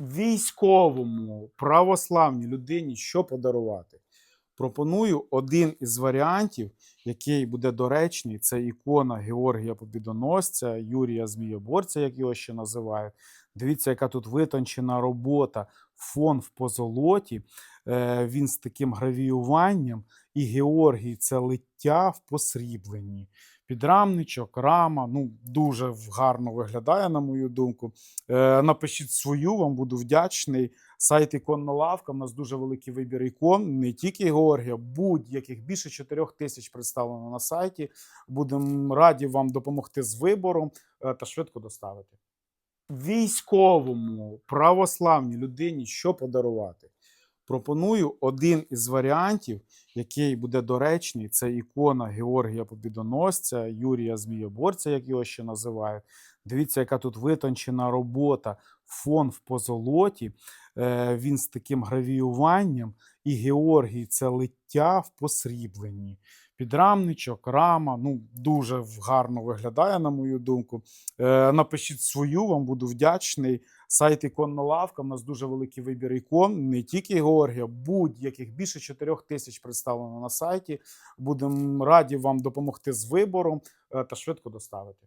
військовому православній людині що подарувати? Пропоную один із варіантів, який буде доречний. Це ікона Георгія Побідоносця, Юрія Змієборця, як його ще називають. Дивіться, яка тут витончена робота, фон в позолоті. Е, Він з таким гравіюванням, і Георгій це лиття в посрібленні. Підрамничок, рама, ну дуже гарно виглядає, на мою думку. Е, напишіть свою, вам буду вдячний. Сайт іконна лавка. У нас дуже великий вибір ікон, не тільки Георгія, будь-яких більше 4 тисяч представлено на сайті. Будемо раді вам допомогти з вибором е, та швидко доставити. Військовому православній людині що подарувати? Пропоную один із варіантів, який буде доречний. Це ікона Георгія Побідоносця, Юрія Змієборця, як його ще називають. Дивіться, яка тут витончена робота, фон в позолоті. Е, Він з таким гравіюванням, і Георгій це лиття в посрібленні. Підрамничок, рама, ну дуже гарно виглядає, на мою думку. Е, Напишіть свою, вам буду вдячний. Сайт іконна лавка. У нас дуже великий вибір ікон, не тільки Георгія, будь-яких більше 4 тисяч представлено на сайті. Будемо раді вам допомогти з вибором е, та швидко доставити.